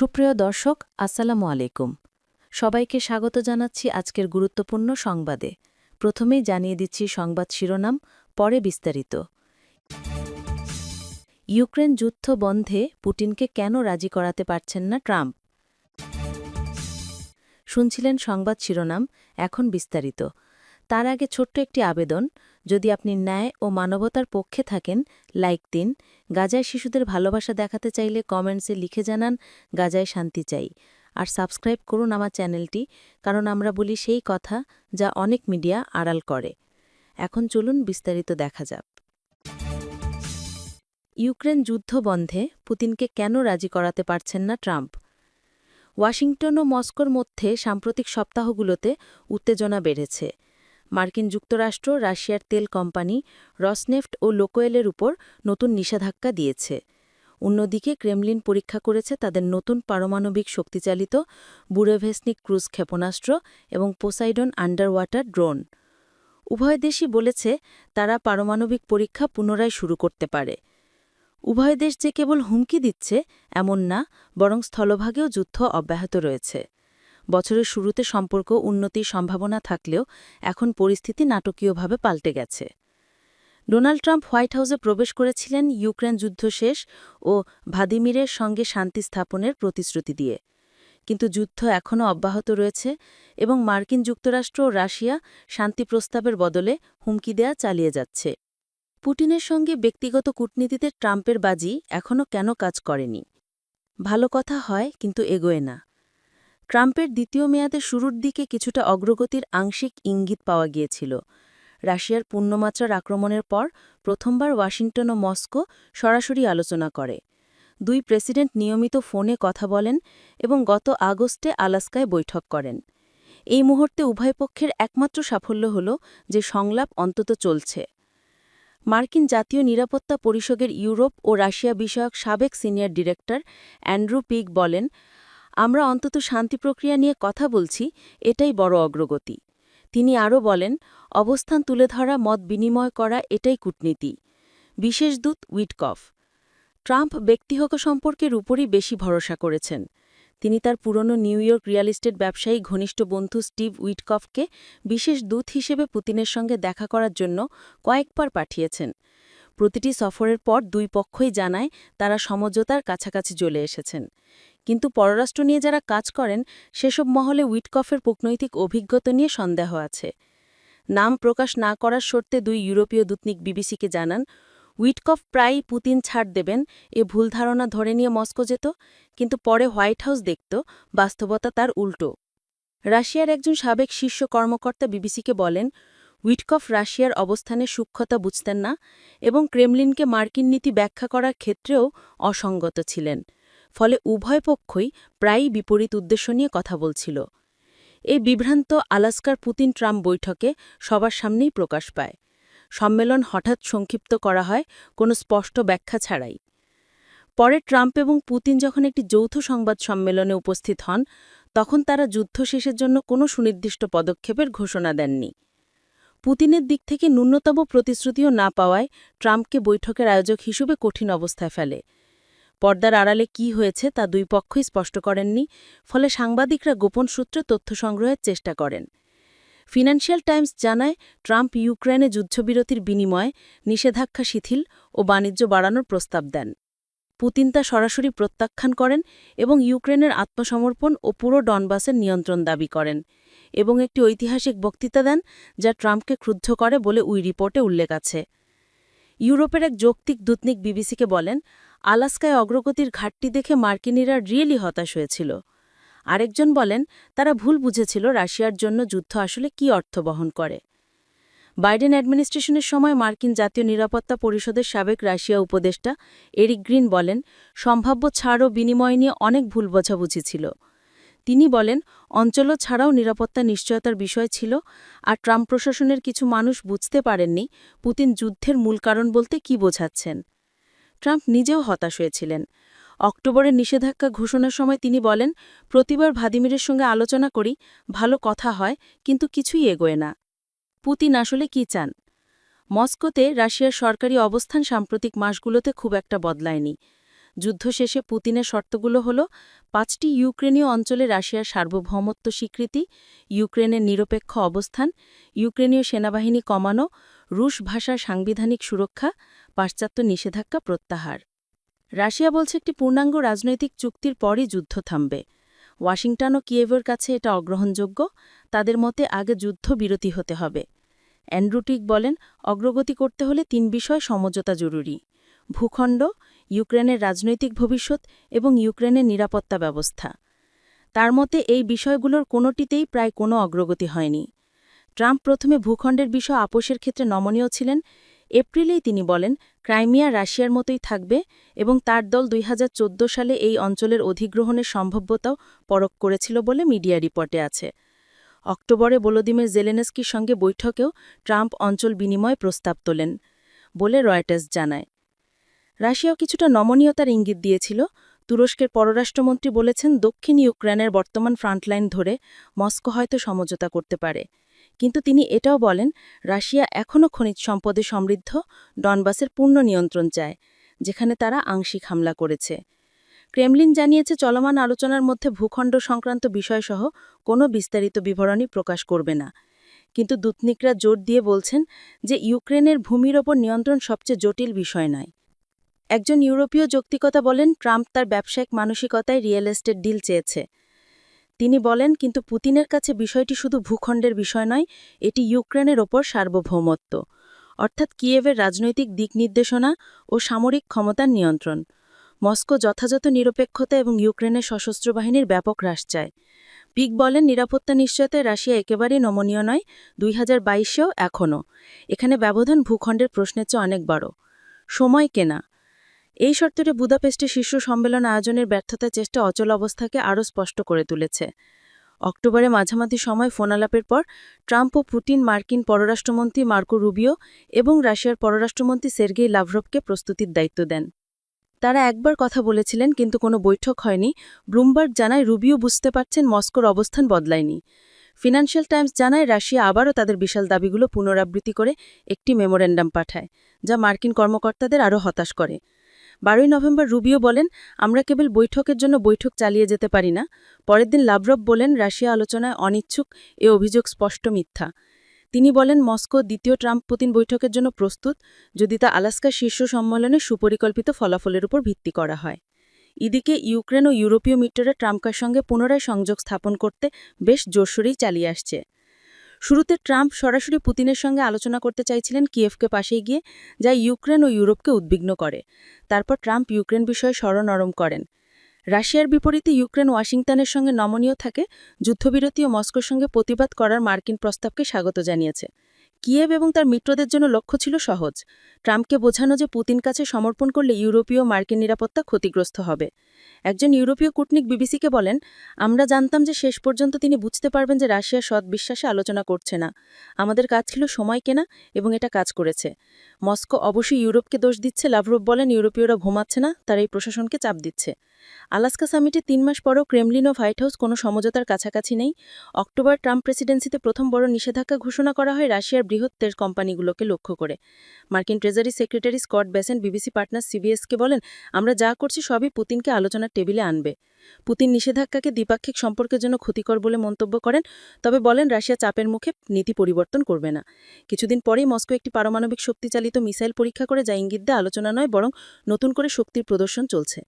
সুপ্রিয় দর্শক, আসসালামু আলাইকুম। সবাইকে স্বাগত জানাচ্ছি আজকের গুরুত্বপূর্ণ সংবাদে। প্রথমেই জানিয়ে দিচ্ছি সংবাদ শিরোনাম, পরে বিস্তারিত। ইউক্রেন যুদ্ধ বন্ধে পুটিনকে কেন রাজি করাতে পারছেন না ট্রাম্প? শুনছিলেন সংবাদ শিরোনাম, এখন বিস্তারিত। তার আগে ছোট্ট একটি আবেদন যদি আপনি ন্যায় ও মানবতার পক্ষে থাকেন, লাইক দিন। গাজায় শিশুদের ভালোবাসা দেখাতে চাইলে কমেন্টসে লিখে জানান, গাজায় শান্তি চাই। আর সাবস্ক্রাইব করুন আমার চ্যানেলটি, কারণ আমরা বলি সেই কথা যা অনেক মিডিয়া আড়াল করে। এখন চলুন বিস্তারিত দেখা যাক। ইউক্রেন যুদ্ধ বন্ধে পুতিনকে কেন রাজি করাতে পারছেন না ট্রাম্প? ওয়াশিংটন ও মস্কোর মধ্যে সাম্প্রতিক সপ্তাহগুলোতে উত্তেজনা বেড়েছে। মার্কিন যুক্তরাষ্ট্র, রাশিয়ার তেল কোম্পানি, রসনেফট ও লোকোয়েলের উপর নতুন নিষেধাজ্ঞা দিয়েছে। অন্যদিকে ক্রেমলিন পরীক্ষা করেছে তাদের নতুন পারমাণবিক শক্তিচালিত বুরেভেসনিক ক্রুজ ক্ষেপণাস্ত্র এবং পোসাইডন আন্ডার ওয়াটার ড্রোন। উভয় দেশই বলেছে তারা পারমাণবিক পরীক্ষা পুনরায় শুরু করতে পারে। উভয় দেশ যে কেবল হুমকি দিচ্ছে এমন না, বরং স্থলভাগেও যুদ্ধ অব্যাহত রয়েছে। বছরের শুরুতে সম্পর্ক উন্নতির সম্ভাবনা থাকলেও এখন পরিস্থিতি নাটকীয়ভাবে পাল্টে গেছে। ডোনাল্ড ট্রাম্প হোয়াইট হাউসে প্রবেশ করেছিলেন ইউক্রেন যুদ্ধ শেষ ও ভাদিমিরের সঙ্গে শান্তি স্থাপনের প্রতিশ্রুতি দিয়ে। কিন্তু যুদ্ধ এখনও অব্যাহত রয়েছে এবং মার্কিন যুক্তরাষ্ট্র ও রাশিয়া শান্তি প্রস্তাবের বদলে হুমকি দেয়া চালিয়ে যাচ্ছে। পুটিনের সঙ্গে ব্যক্তিগত কূটনীতিতে ট্রাম্পের বাজি এখনও কেন কাজ করেনি? ভালো কথা হয়, কিন্তু এগোয় না। ট্রাম্পের দ্বিতীয় মেয়াদের শুরুর দিকে কিছুটা অগ্রগতির আংশিক ইঙ্গিত পাওয়া গিয়েছিল। রাশিয়ার পূর্ণমাত্রার আক্রমণের পর প্রথমবার ওয়াশিংটন ও মস্কো সরাসরি আলোচনা করে। দুই প্রেসিডেন্ট নিয়মিত ফোনে কথা বলেন এবং গত আগস্টে আলাস্কায় বৈঠক করেন। এই মুহূর্তে উভয় পক্ষের একমাত্র সাফল্য হল যে সংলাপ অন্তত চলছে। মার্কিন জাতীয় নিরাপত্তা পরিষদের ইউরোপ ও রাশিয়া বিষয়ক সাবেক সিনিয়র ডিরেক্টর অ্যান্ড্রু পিক বলেন আমরা অন্তত শান্তি প্রক্রিয়া নিয়ে কথা বলছি, এটাই বড় অগ্রগতি। তিনি আরও বলেন, অবস্থান তুলে ধরা, মত বিনিময় করা, এটাই কূটনীতি। বিশেষ দূত উইটকফ। ট্রাম্প ব্যক্তিহক সম্পর্কের উপরই বেশি ভরসা করেছেন। তিনি তার পুরনো নিউ ইয়র্ক রিয়েল এস্টেট ব্যবসায়ী ঘনিষ্ঠ বন্ধু স্টিভ উইটকফকে বিশেষ দূত হিসেবে পুতিনের সঙ্গে দেখা করার জন্য কয়েকবার পাঠিয়েছেন। প্রতিটি সফরের পর দুই পক্ষই জানায় তারা সমঝোতার কাছাকাছি চলে এসেছেন। কিন্তু পররাষ্ট্র নিয়ে যারা কাজ করেন, সেসব মহলে উইটকফের কূটনৈতিক অভিজ্ঞতা নিয়ে সন্দেহ আছে। নাম প্রকাশ না করার শর্তে দুই ইউরোপীয় দূতনিক বিবিসিকে জানান, উইটকফ প্রায়ই পুতিন ছাড় দেবেন, এ ভুল ধারণা ধরে নিয়ে মস্কো যেত, কিন্তু পরে হোয়াইট হাউস দেখত, বাস্তবতা তার উল্টো। রাশিয়ার একজন সাবেক শীর্ষ কর্মকর্তা বিবিসিকে বলেন উইটকফ রাশিয়ার অবস্থানে সূক্ষ্মতা বুঝতেন না এবং ক্রেমলিনকে মার্কিন নীতি ব্যাখ্যা করার ক্ষেত্রেও অসঙ্গত ছিলেন, ফলে উভয় পক্ষই প্রায়ই বিপরীত উদ্দেশ্য নিয়ে কথা বলছিল। এই বিভ্রান্ত আলাস্কার পুতিন ট্রাম্প বৈঠকে সবার সামনেই প্রকাশ পায়। সম্মেলন হঠাৎ সংক্ষিপ্ত করা হয়, কোনো স্পষ্ট ব্যাখ্যা ছাড়াই। পরে ট্রাম্প এবং পুতিন যখন একটি যৌথ সংবাদ সম্মেলনে উপস্থিত হন, তখন তারা যুদ্ধ শেষের জন্য কোনো সুনির্দিষ্ট পদক্ষেপের ঘোষণা দেননি। পুতিনের দিক থেকে ন্যূনতম প্রতিশ্রুতিও না পাওয়ায় ট্রাম্পকে বৈঠকের আয়োজক হিসেবে কঠিন অবস্থায় ফেলে। পর্দার আড়ালে কি হয়েছে তা দুই পক্ষই স্পষ্ট করেননি, ফলে সাংবাদিকরা গোপন সূত্রে তথ্য সংগ্রহের চেষ্টা করেন। ফিনান্সিয়াল টাইমস জানায়, ট্রাম্প ইউক্রেনে যুদ্ধবিরতির বিনিময়ে নিষেধাজ্ঞা শিথিল ও বাণিজ্য বাড়ানোর প্রস্তাব দেন। পুতিন তা সরাসরি প্রত্যাখ্যান করেন এবং ইউক্রেনের আত্মসমর্পণ ও পুরো ডনবাসের নিয়ন্ত্রণ দাবি করেন। এবং একটি ঐতিহাসিক বক্তৃতা দেন যা ট্রাম্পকে ক্রুদ্ধ করে বলে উই রিপোর্টে উল্লেখ আছে। ইউরোপের এক যৌক্তিক দূতনিক বিবিসিকে বলেন, আলাস্কায় অগ্রগতির ঘাটতি দেখে মার্কিনিরা রিয়েলি হতাশ হয়েছিল। আরেকজন বলেন, তারা ভুল বুঝেছিল রাশিয়ার জন্য যুদ্ধ আসলে কি অর্থ বহন করে। বাইডেন অ্যাডমিনিস্ট্রেশনের সময় মার্কিন জাতীয় নিরাপত্তা পরিষদের সাবেক রাশিয়া উপদেষ্টা এরিক গ্রিন বলেন, সম্ভাব্য ছাড় ও বিনিময় নিয়ে অনেক ভুল বোঝাবুঝি ছিল। তিনি বলেন, অঞ্চলও ছাড়াও নিরাপত্তা নিশ্চয়তার বিষয় ছিল, আর ট্রাম্প প্রশাসনের কিছু মানুষ বুঝতে পারেননি পুতিন যুদ্ধের মূল কারণ বলতে কি বোঝাচ্ছেন। ট্রাম্প নিজেও হতাশ হয়েছিলেন। অক্টোবরের নিষেধাজ্ঞা ঘোষণার সময় তিনি বলেন, প্রতিবার ভাদিমিরের সঙ্গে আলোচনা করি, ভালো কথা হয়, কিন্তু কিছুই এগোয় না। পুতিন আসলে কি চান? মস্কোতে রাশিয়ার সরকারি অবস্থান সাম্প্রতিক মাসগুলোতে খুব একটা বদলায়নি। যুদ্ধ শেষে পুতিনের শর্তগুলো হল, পাঁচটি ইউক্রেনীয় অঞ্চলে রাশিয়ার সার্বভৌমত্ব স্বীকৃতি, ইউক্রেনের নিরপেক্ষ অবস্থান, ইউক্রেনীয় সেনাবাহিনী কমানো, রুশ ভাষার সাংবিধানিক সুরক্ষা, পাশ্চাত্য নিষেধাজ্ঞা প্রত্যাহার। রাশিয়া বলছে একটি পূর্ণাঙ্গ রাজনৈতিক চুক্তির পরই যুদ্ধ থামবে। ওয়াশিংটন ও কিয়েভের কাছে এটা অগ্রহণযোগ্য, তাদের মতে আগে যুদ্ধ বিরতি হতে হবে। অ্যান্ড্রুটিক বলেন, অগ্রগতি করতে হলে তিন বিষয় সমঝোতা জরুরি। ভূখণ্ড ইউক্রেনের রাজনৈতিক ভবিষ্যৎ এবং ইউক্রেনের নিরাপত্তা ব্যবস্থা। তার মতে, এই বিষয়গুলোর কোনোটিতেই প্রায় কোনো অগ্রগতি হয়নি। ট্রাম্প প্রথমে ভূখণ্ডের বিষয় আপোষের ক্ষেত্রে নমনীয় ছিলেন। এপ্রিলেই তিনি বলেন, ক্রাইমিয়া রাশিয়ার মতোই থাকবে এবং তার দল দুই হাজার চোদ্দ সালে এই অঞ্চলের অধিগ্রহণের সম্ভাব্যতাও পরখ করেছিল বলে মিডিয়া রিপোর্টে আছে। অক্টোবরে ভলোদিমির জেলেনেস্কির সঙ্গে বৈঠকেও ট্রাম্প অঞ্চল বিনিময় প্রস্তাব তোলেন বলে রয়টার্স জানায়। রাশিয়াও কিছুটা নমনীয়তার ইঙ্গিত দিয়েছিল। তুরস্কের পররাষ্ট্রমন্ত্রী বলেছেন, দক্ষিণ ইউক্রেনের বর্তমান ফ্রন্টলাইন ধরে মস্কো হয়তো সমঝোতা করতে পারে। কিন্তু তিনি এটাও বলেন, রাশিয়া এখনও খনিজ সম্পদে সমৃদ্ধ, ডনবাসের পূর্ণ নিয়ন্ত্রণ চায়, যেখানে তারা আংশিক হামলা করেছে। ক্রেমলিন জানিয়েছে, চলমান আলোচনার মধ্যে ভূখণ্ড সংক্রান্ত বিষয়সহ কোনো বিস্তারিত বিবরণী প্রকাশ করবে না। কিন্তু দূতনিকরা জোর দিয়ে বলছেন যে, ইউক্রেনের ভূমির ওপর নিয়ন্ত্রণ সবচেয়ে জটিল বিষয় নয়। একজন ইউরোপীয় যৌক্তিকতা বলেন, ট্রাম্প তার ব্যবসায়িক মানসিকতায় রিয়েল এস্টেট ডিল চেয়েছে। তিনি বলেন, কিন্তু পুতিনের কাছে বিষয়টি শুধু ভূখণ্ডের বিষয় নয়, এটি ইউক্রেনের ওপর সার্বভৌমত্ব। অর্থাৎ কিয়েভের রাজনৈতিক দিক নির্দেশনা ও সামরিক ক্ষমতার নিয়ন্ত্রণ। মস্কো যথাযথ নিরপেক্ষতা এবং ইউক্রেনের সশস্ত্র বাহিনীর ব্যাপক হ্রাস চায়। পিক বলেন, নিরাপত্তা নিশ্চয়তায় রাশিয়া একেবারেই নমনীয় নয়, দুই হাজার বাইশেও এখনও। এখানে ব্যবধান ভূখণ্ডের প্রশ্নের চেয়ে অনেক বড়। সময় কেনা? এই শর্তটি বুদাপেস্টে শীর্ষ সম্মেলন আয়োজনের ব্যর্থতার চেষ্টা অচল অবস্থাকে আরও স্পষ্ট করে তুলেছে। অক্টোবরে মাঝামাঝি সময় ফোনালাপের পর ট্রাম্প ও পুটিন মার্কিন পররাষ্ট্রমন্ত্রী মার্কো রুবিও এবং রাশিয়ার পররাষ্ট্রমন্ত্রী সের্গেই লাভরভকে প্রস্তুতির দায়িত্ব দেন। তারা একবার কথা বলেছিলেন, কিন্তু কোনো বৈঠক হয়নি। ব্লুমবার্গ জানায়, রুবিও বুঝতে পারছেন মস্কোর অবস্থান বদলায়নি। ফিনান্সিয়াল টাইমস জানায়, রাশিয়া আবারও তাদের বিশাল দাবিগুলো পুনরাবৃত্তি করে একটি মেমোরেন্ডাম পাঠায়, যা মার্কিন কর্মকর্তাদের আরও হতাশ করে। বারোই নভেম্বর রুবিও বলেন, আমরা কেবল বৈঠকের জন্য বৈঠক চালিয়ে যেতে পারি না। পরের দিন লাভরভ বলেন, রাশিয়া আলোচনায় অনিচ্ছুক, এ অভিযোগ স্পষ্ট মিথ্যা। তিনি বলেন, মস্কো দ্বিতীয় ট্রাম্প পুতিন বৈঠকের জন্য প্রস্তুত, যদি তা আলাস্কা শীর্ষ সম্মেলনে সুপরিকল্পিত ফলাফলের উপর ভিত্তি করা হয়। এদিকে ইউক্রেন ও ইউরোপীয় মিত্ররা ট্রাম্পের সঙ্গে পুনরায় সংযোগ স্থাপন করতে বেশ জোরসোরেই চালিয়ে আসছে। শুরুতে ট্রাম্প সরাসরি পুতিনের সঙ্গে আলোচনা করতে চাইছিলেন কিয়েভকে পাশে গিয়ে, যা ইউক্রেন ও ইউরোপকে উদ্বিগ্ন করে। তারপর ট্রাম্প ইউক্রেন বিষয়ে স্মরণরম করেন। রাশিয়ার বিপরীতে ইউক্রেন ওয়াশিংটনের সঙ্গে নমনীয় থাকে, যুদ্ধবিরতি ও মস্কোর সঙ্গে প্রতিবাদ করার মার্কিন প্রস্তাবকে স্বাগত জানিয়েছে। কিয়েভ এবং তার মিত্রদের জন্য লক্ষ্য ছিল সহজ। ট্রাম্পকে বোঝানো যে পুতিন কাছে সমর্পণ করলে ইউরোপীয় মার্কিন নিরাপত্তা ক্ষতিগ্রস্ত হবে। একজন ইউরোপীয় কূটনিক বিবিসিকে বলেন, আমরা জানতাম যে শেষ পর্যন্ত তিনি বুঝতে পারবেন যে রাশিয়া সৎ বিশ্বাসে আলোচনা করছে না। আমাদের কাজ ছিল সময় কেনা এবং এটা কাজ করেছে। মস্কো অবশ্যই ইউরোপকে দোষ দিচ্ছে। লাভরভ বলেন, ইউরোপীয়রা ঘুমাচ্ছে না, তারা এই প্রশাসনকে চাপ দিচ্ছে। আলাস্কা সামিটে তিন মাস পরও ক্রেমলিন ও হোয়াইট হাউস কোনো সমঝোতার কাছাকাছি নেই। অক্টোবর ট্রাম্প প্রেসিডেন্সিতে প্রথম বড় নিষেধাজ্ঞা ঘোষণা করা হয় রাশিয়ার বৃহৎ তেল কোম্পানিগুলোকে লক্ষ্য করে। মার্কিন treasury secretary Scott Bessent BBC partner সিবিএসকে বলেন, আমরা যা করছি সবই পুতিনকে আলোচনার টেবিলে আনবে। পুতিন নিষেধাজ্ঞাকে দ্বিপাক্ষিক সম্পর্কের জন্য ক্ষতিকর বলে মন্তব্য করেন, তবে বলেন রাশিয়া চাপের মুখে নীতি পরিবর্তন করবে না। কিছুদিন পরেই মস্কো একটি পারমাণবিক শক্তিচালিত মিসাইল পরীক্ষা করে যা ইঙ্গিত দেয় আলোচনা নয়, বরং নতুন করে শক্তির প্রদর্শন চলছে।